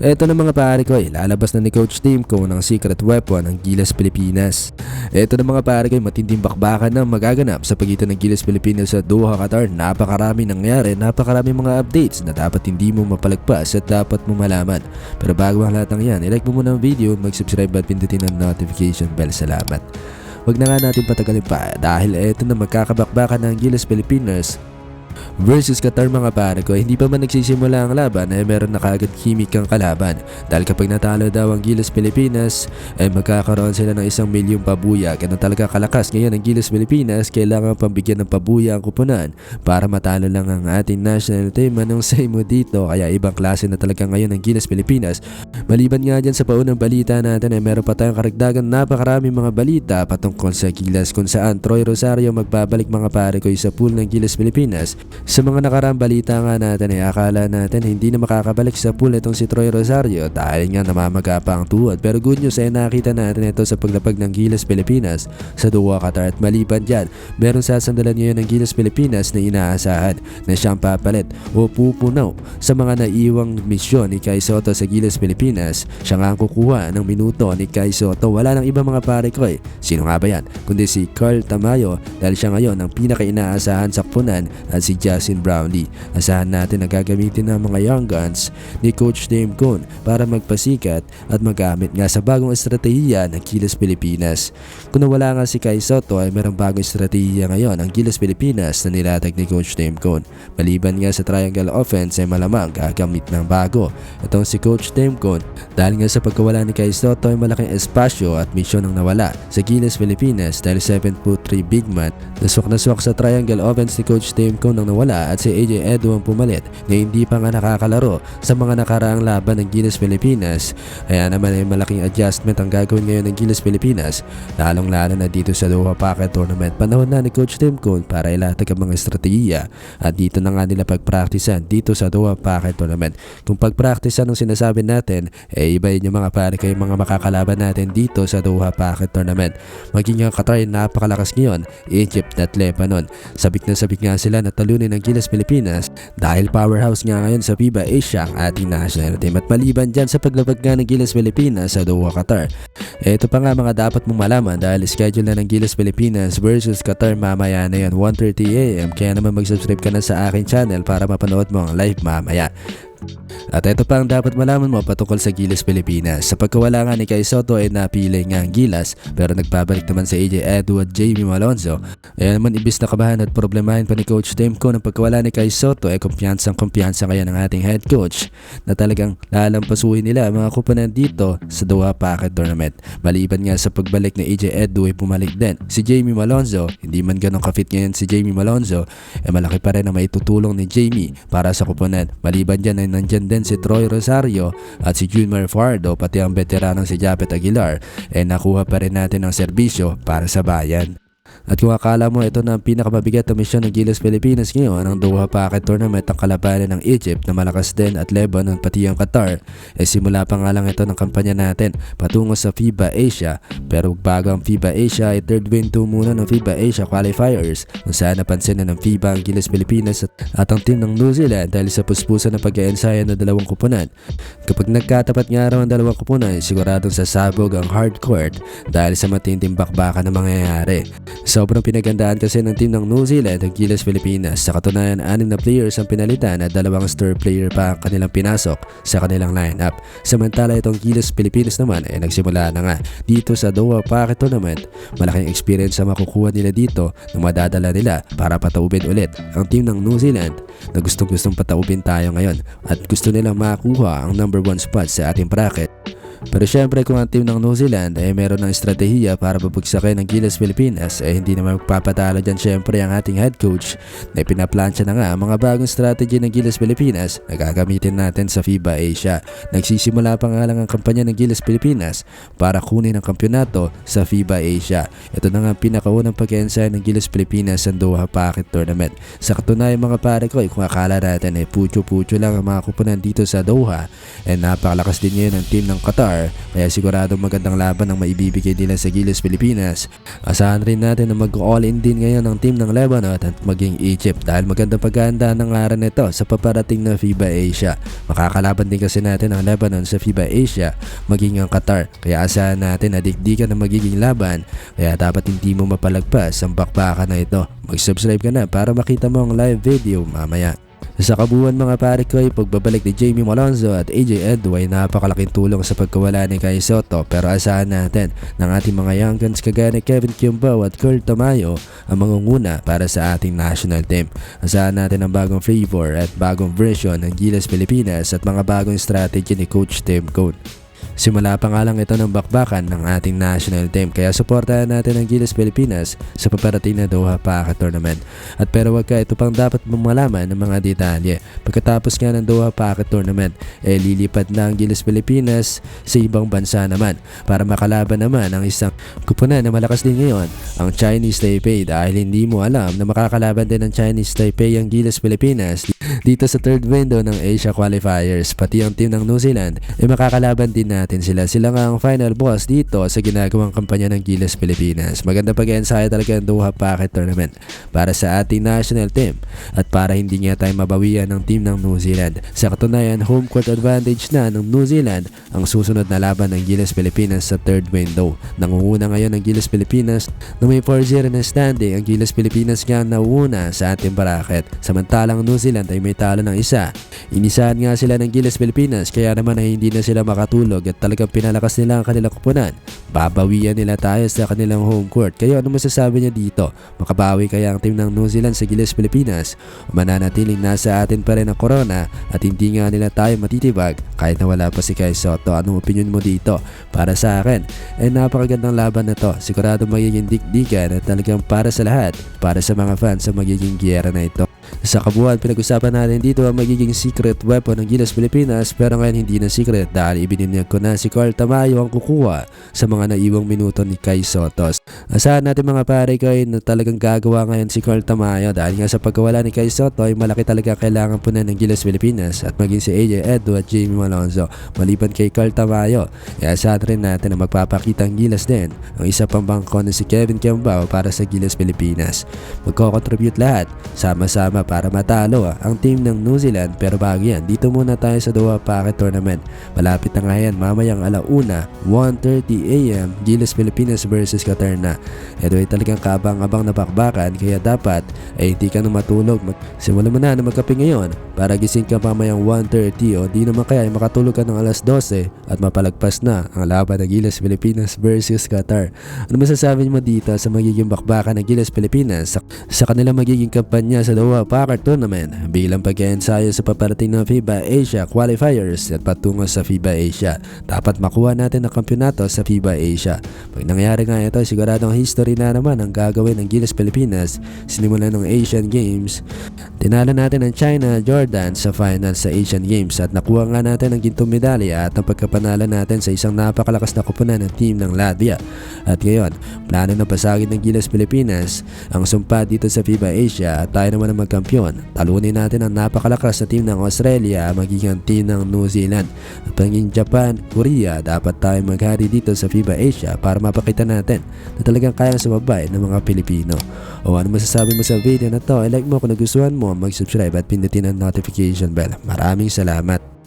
Ito na mga pare ko, ilalabas na ni Coach Team ko ng secret weapon ng Gilas Pilipinas. Ito na mga pare ko, matinding bakbakan na magaganap sa pagitan ng Gilas Pilipinas at Doha, Qatar. Napakarami nangyari, napakarami mga updates na dapat hindi mo mapalagpas at dapat mo malaman. Pero bago ang lahat ng yan, ilike mo muna ang video, mag-subscribe at pindutin ang notification bell. Salamat. Huwag na nga natin patagalin pa dahil ito na magkakabakbakan ng Gilas Pilipinas versus Qatar mga pare ko hindi pa man nagsisimula ang laban ay meron na kagad kimik ang kalaban. Dahil kapag natalo daw ang Gilas Pilipinas ay magkakaroon sila ng isang milyong pabuya. Ganun talaga kalakas ngayon ang Gilas Pilipinas kailangan pambigyan ng pabuya ang kupunan para matalo lang ang ating national team. Anong say mo dito? Kaya ibang klase na talaga ngayon ang Gilas Pilipinas. Maliban nga dyan sa paunang balita natin ay meron pa tayong karagdagan napakarami mga balita patungkol sa Gilas kung saan Troy Rosario magbabalik mga pare ko sa pool ng Gilas Pilipinas sa mga nakaraang balita nga natin ay akala natin hindi na makakabalik sa pool itong si Troy Rosario dahil nga namamaga ang tuhod. Pero good news ay nakita natin ito sa paglapag ng Gilas Pilipinas sa Doha, Qatar. At maliban dyan, meron sasandalan ngayon ng Gilas Pilipinas na inaasahan na siyang papalit o pupunaw sa mga naiwang misyon ni Kai Soto sa Gilas Pilipinas. Siya nga ang kukuha ng minuto ni Kai Soto. Wala nang iba mga pare ko eh. Sino nga ba yan? Kundi si Carl Tamayo dahil siya ngayon ang pinaka-inaasahan sa kupunan at si Justin Brownlee. Asahan natin na gagamitin ng mga young guns ni Coach Dame Cone para magpasikat at magamit nga sa bagong estratehiya ng Gilas Pilipinas. Kung nawala nga si Kai Soto ay merong bagong estratehiya ngayon ang Gilas Pilipinas na nilatag ni Coach Dame Cone. Maliban nga sa triangle offense ay malamang gagamit ng bago. Itong si Coach Dame Cone dahil nga sa pagkawala ni Kai Soto ay malaking espasyo at misyon ang nawala sa Gilas Pilipinas dahil 7'3 big man naswak na swak sa triangle offense ni Coach Dame Cone nang nawala at si AJ Edo ang pumalit na hindi pa nga nakakalaro sa mga nakaraang laban ng Gilas Pilipinas. Kaya naman ay malaking adjustment ang gagawin ngayon ng Gilas Pilipinas lalong lalo na dito sa Doha Pocket Tournament. Panahon na ni Coach Tim Cone para ilatag ang mga estrategiya at dito na nga nila pagpraktisan dito sa Doha Pocket Tournament. Kung pagpraktisan ng sinasabi natin, eh iba yun yung mga pare kayo mga makakalaban natin dito sa Doha Pocket Tournament. Maging ang Qatar ay napakalakas ngayon, Egypt at Lebanon. Sabik na sabik nga sila na talunin ng Gilas Pilipinas dahil powerhouse nga ngayon sa FIBA Asia ang ating national team at maliban dyan sa paglabag nga ng Gilas Pilipinas sa Doha, Qatar. Ito pa nga mga dapat mong malaman dahil schedule na ng Gilas Pilipinas versus Qatar mamaya na yan 1.30am kaya naman mag-subscribe ka na sa aking channel para mapanood mo ang live mamaya. At ito pa ang dapat malaman mo patungkol sa Gilas Pilipinas. Sa pagkawala nga ni Kai Soto ay napili nga ang Gilas pero nagbabalik naman sa AJ Edu at Jamie Malonzo. Kaya naman ibis na kabahan at problemahin pa ni Coach Demko ng pagkawala ni Kai Soto ay kumpiyansang kumpiyansa kaya ng ating head coach na talagang lalampasuhin nila mga kupanan dito sa Doha Pocket Tournament. Maliban nga sa pagbalik ni AJ Edu ay pumalik din. Si Jamie Malonzo, hindi man ganun kafit ngayon si Jamie Malonzo, ay malaki pa rin ang maitutulong ni Jamie para sa kupanan. Maliban dyan ay nandyan din si Troy Rosario at si Junior Fardo pati ang veteranong si Japet Aguilar ay nakuha pa rin natin ang serbisyo para sa bayan. At kung akala mo ito na ang pinakamabigat na misyon ng Gilas Pilipinas ngayon ang Doha Pocket Tournament ang kalabanan ng Egypt na malakas din at Lebanon pati ang Qatar eh simula pa nga lang ito ng kampanya natin patungo sa FIBA Asia pero bago ang FIBA Asia ay third win 2 muna ng FIBA Asia qualifiers kung saan napansin na ng FIBA ang Gilas Pilipinas at, at ang team ng New Zealand dahil sa puspusan ng pag-eensayo ng dalawang kupunan. Kapag nagkatapat nga raw ang dalawang kupunan siguradong sasabog ang hard court dahil sa matinding bakbakan na mangyayari. Sobrang pinagandaan kasi ng team ng New Zealand ang Gilas Pilipinas. Sa katunayan, anim na players ang pinalitan at dalawang star player pa ang kanilang pinasok sa kanilang lineup. Samantala itong Gilas Pilipinas naman ay nagsimula na nga dito sa Doha Pocket Tournament. Malaking experience ang makukuha nila dito na madadala nila para pataubin ulit ang team ng New Zealand na gustong gustong pataubin tayo ngayon at gusto nilang makuha ang number 1 spot sa ating bracket. Pero syempre kung ang team ng New Zealand ay meron ng estratehiya para babagsakin ng Gilas Pilipinas ay hindi naman magpapatalo dyan syempre ang ating head coach na pinaplansya na nga ang mga bagong strategy ng Gilas Pilipinas na gagamitin natin sa FIBA Asia. Nagsisimula pa nga lang ang kampanya ng Gilas Pilipinas para kunin ang kampyonato sa FIBA Asia. Ito na nga ang pinakaunang pag-ensay ng Gilas Pilipinas sa Doha Pocket Tournament. Sa katunayan mga pare ko, kung akala natin ay pucho-pucho lang ang mga kupunan dito sa Doha, ay napakalakas din ngayon ng team ng Qatar Qatar kaya sigurado magandang laban ang maibibigay nila sa Gilas Pilipinas. Asahan rin natin na mag-all in din ngayon ang team ng Lebanon at maging Egypt dahil maganda paghahanda ng araw nito sa paparating na FIBA Asia. Makakalaban din kasi natin ang Lebanon sa FIBA Asia maging ang Qatar kaya asahan natin na digdigan na magiging laban kaya dapat hindi mo mapalagpas ang bakbakan na ito. Mag-subscribe ka na para makita mo ang live video mamaya. Sa kabuuan mga pare ko ay pagbabalik ni Jamie Malonzo at AJ Edu ay napakalaking tulong sa pagkawala ni Kai Soto pero asahan natin ng ating mga young guns kagaya ni Kevin Kimbao at Kurt Tamayo ang mangunguna para sa ating national team. Asahan natin ang bagong flavor at bagong version ng Gilas Pilipinas at mga bagong strategy ni Coach Tim Cone. Simula pa nga lang ito ng bakbakan ng ating national team kaya suportahan natin ang Gilas Pilipinas sa paparating na Doha Packet Tournament. At pero wag ka ito pang dapat mong malaman ng mga detalye. Pagkatapos nga ng Doha Packet Tournament, eh lilipat na ang Gilas Pilipinas sa ibang bansa naman para makalaban naman ang isang kupunan na malakas din ngayon, ang Chinese Taipei dahil hindi mo alam na makakalaban din ng Chinese Taipei ang Gilas Pilipinas dito sa third window ng Asia Qualifiers. Pati ang team ng New Zealand ay makakalaban din natin sila. Sila nga ang final boss dito sa ginagawang kampanya ng Gilas Pilipinas. Maganda pag-ensayo talaga ang Doha Packet Tournament para sa ating national team at para hindi nga tayo mabawian ng team ng New Zealand. Sa katunayan, home court advantage na ng New Zealand ang susunod na laban ng Gilas Pilipinas sa third window. Nangunguna ngayon ang Gilas Pilipinas na may 4-0 na standing. Ang Gilas Pilipinas nga ang nauuna sa ating bracket. Samantalang New Zealand ay may talo ng isa. Inisahan nga sila ng Gilas Pilipinas kaya naman ay hindi na sila makatulog at talagang pinalakas nila ang kanilang kupunan. Babawian nila tayo sa kanilang home court. Kaya ano masasabi niya dito? Makabawi kaya ang team ng New Zealand sa Gilas Pilipinas? O mananatiling nasa atin pa rin ang corona at hindi nga nila tayo matitibag kahit na wala pa si Kai Soto. Anong opinion mo dito? Para sa akin, ay napakagandang laban na to. Sigurado magiging dikdikan at talagang para sa lahat. Para sa mga fans sa magiging giyera na ito. Sa kabuuan, pinag-usapan natin dito ang magiging secret weapon ng Gilas Pilipinas pero ngayon hindi na secret dahil ibininyag ko na si Carl Tamayo ang kukuha sa mga naiwang minuto ni Kai Sotos. Asahan natin mga pare ko ay na talagang gagawa ngayon si Carl Tamayo dahil nga sa pagkawala ni Kai Soto ay malaki talaga kailangan po na ng Gilas Pilipinas at maging si AJ Edu at Jamie Malonzo. Maliban kay Carl Tamayo, ay asahan rin natin na magpapakita ang Gilas din ang isa pang bangko na si Kevin Kiambao para sa Gilas Pilipinas. Magko-contribute lahat sama-sama para matalo ah, ang team ng New Zealand pero bago yan, dito muna tayo sa Doha Packet Tournament. Malapit na nga yan, mamayang alauna, 1.30am, Gilas Pilipinas versus Qatar na. Ito ay talagang kabang-abang na bakbakan kaya dapat ay hindi ka na matulog. Mag Simulan mo na na magkape ngayon para gising ka mamayang 1.30 o di naman kaya ay makatulog ka ng alas 12 at mapalagpas na ang laban ng Gilas Pilipinas versus Qatar. Ano masasabi mo dito sa magiging bakbakan ng Gilas Pilipinas sa, sa kanilang magiging kampanya sa Doha Packet Tournament bilang pag-ensayo sa paparating ng FIBA Asia Qualifiers at patungo sa FIBA Asia. Dapat makuha natin ang kampyonato sa FIBA Asia. Pag nangyari nga ito, siguradong history na naman ang gagawin ng Gilas Pilipinas sinimulan ng Asian Games. Tinalo natin ang China, Jordan sa final sa Asian Games at nakuha nga natin ang gintong medalya at ang pagkapanalo natin sa isang napakalakas na kupunan ng team ng Latvia. At ngayon, plano na pasagin ng Gilas Pilipinas ang sumpa dito sa FIBA Asia at tayo naman ang magkampiyon. Talunin natin ang napakalakas na team ng Australia magiging ang team ng New Zealand. At panging Japan, Korea, dapat tayo maghari dito sa FIBA Asia para mapakita natin na talagang kayang sumabay ng mga Pilipino. O ano masasabi mo sa video na to? I like mo kung nagustuhan mo, mag-subscribe at pindutin ang notification bell. Maraming salamat.